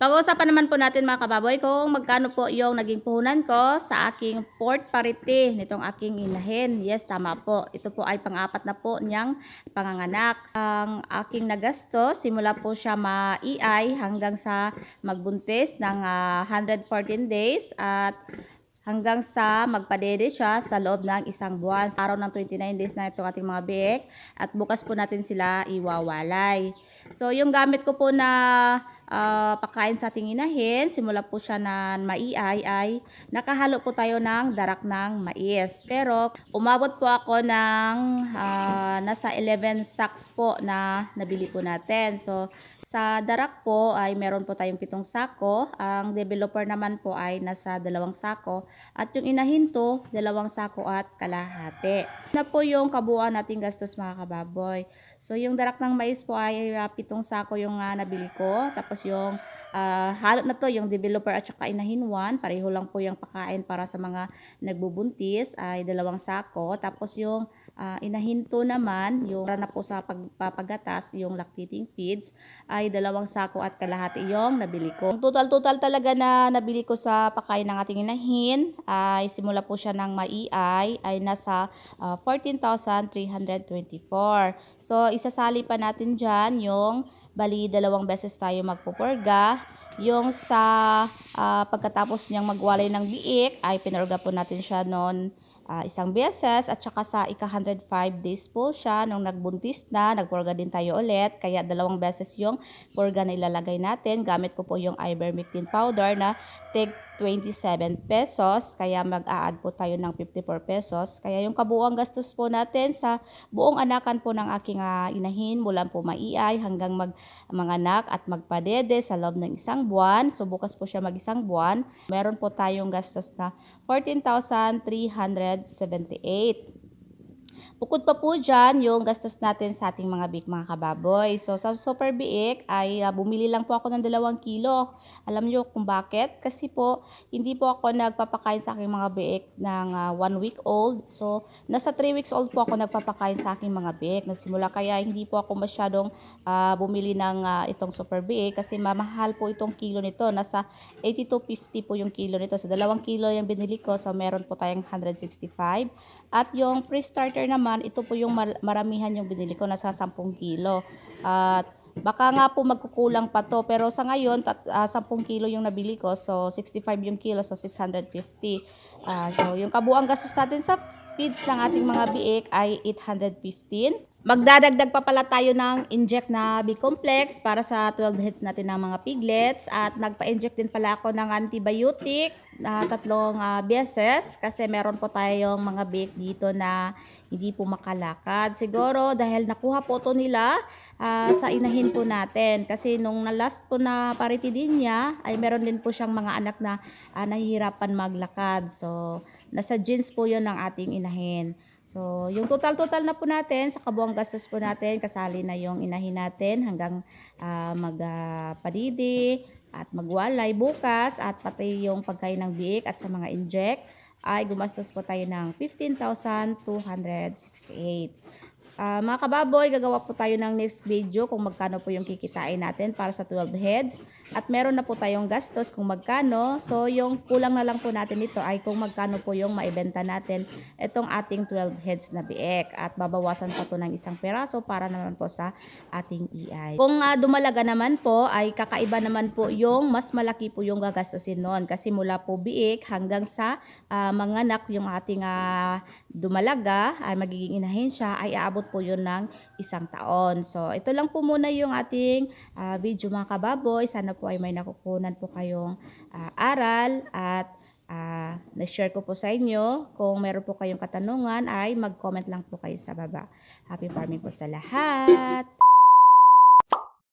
Pag-uusapan naman po natin mga kababoy kung magkano po yung naging puhunan ko sa aking port parity nitong aking inahin. Yes, tama po. Ito po ay pang-apat na po niyang panganganak. Ang aking nagasto, simula po siya ma-EI hanggang sa magbuntis ng ah, 114 days at hanggang sa magpadede siya sa loob ng isang buwan. Sa araw ng 29 days na itong ating mga biik at bukas po natin sila iwawalay. So yung gamit ko po na ah, pagkain sa ating inahin, simula po siya na maiay ay nakahalo po tayo ng darak ng mais. Pero umabot po ako ng ah, nasa 11 sacks po na nabili po natin. So sa darak po ay meron po tayong pitong sako. Ang developer naman po ay nasa dalawang sako. At yung inahinto, dalawang sako at kalahati. Na po yung kabuuan nating gastos mga kababoy. So yung darak ng mais po ay ah, pitong sako yung ah, nabili ko. Tapos yung ah, halo na to, yung developer at saka inahin 1. Pareho lang po yung pakain para sa mga nagbubuntis ay dalawang sako. Tapos yung ah, inahinto naman, yung para na po sa pagpapagatas, yung lactating feeds, ay dalawang sako at kalahati yung nabili ko. Ang total-total talaga na nabili ko sa pakain ng ating inahin ay simula po siya ng maiay ay nasa ah, 14,324. So, isasali pa natin dyan yung bali dalawang beses tayo magpupurga. Yung sa ah, pagkatapos niyang magwalay ng biik ay pinurga po natin siya noon ah, isang beses at saka sa ika 105 days po siya nung nagbuntis na, nagpurga din tayo ulit. Kaya dalawang beses yung purga na ilalagay natin. Gamit ko po yung ivermectin powder na take 27 pesos. Kaya mag-a-add po tayo ng 54 pesos. Kaya yung kabuuang gastos po natin sa buong anakan po ng aking ah, inahin mula po maiay hanggang mag manganak at magpadede sa loob ng isang buwan. So bukas po siya mag isang buwan. Meron po tayong gastos na 14,378. Bukod pa po dyan, yung gastos natin sa ating mga biik mga kababoy. So, sa super biik ay ah, bumili lang po ako ng dalawang kilo. Alam nyo kung bakit? Kasi po, hindi po ako nagpapakain sa aking mga biik ng one week old. So, nasa 3 weeks old po ako nagpapakain sa aking mga biik. Nagsimula kaya hindi po ako masyadong ah, bumili ng ah, itong super biik kasi mamahal po itong kilo nito. Nasa 82.50 po yung kilo nito. So, dalawang kilo yung binili ko. So, meron po tayong 165. At yung pre-starter naman, ito po yung mar- maramihan yung binili ko, nasa 10 kilo. At baka nga po magkukulang pa to, pero sa ngayon, tat, ah, 10 kilo yung nabili ko, so 65 yung kilo, so 650. Ah, so yung kabuang gastos natin sa feeds ng ating mga biik ay 815. Magdadagdag pa pala tayo ng inject na B-complex para sa 12 heads natin ng mga piglets at nagpa-inject din pala ako ng antibiotic na tatlong ah, beses kasi meron po tayong mga biik dito na hindi po makalakad. Siguro dahil nakuha po to nila ah, sa inahin po natin kasi nung na last po na parity din niya ay meron din po siyang mga anak na ah, nahihirapan maglakad. So nasa genes po yon ng ating inahin. So, yung total-total na po natin, sa kabuang gastos po natin, kasali na yung inahin natin hanggang ah, magpadidi at magwalay bukas at pati yung pagkain ng biik at sa mga inject ay gumastos po tayo ng 15,268. Ah, mga kababoy, gagawa po tayo ng next video kung magkano po yung kikitain natin para sa 12 heads. At meron na po tayong gastos kung magkano. So, yung kulang na lang po natin ito ay kung magkano po yung maibenta natin itong ating 12 heads na biek. At babawasan pa to ng isang peraso para naman po sa ating EI. Kung ah, dumalaga naman po, ay kakaiba naman po yung mas malaki po yung gagastusin noon. Kasi mula po biik hanggang sa ah, manganak yung ating ah, dumalaga, ay magiging inahin siya, ay aabot po yun ng isang taon. So, ito lang po muna yung ating ah, video mga kababoy. Sana po ay may nakukunan po kayong ah, aral at ah, na-share ko po sa inyo. Kung meron po kayong katanungan ay mag-comment lang po kayo sa baba. Happy farming po sa lahat!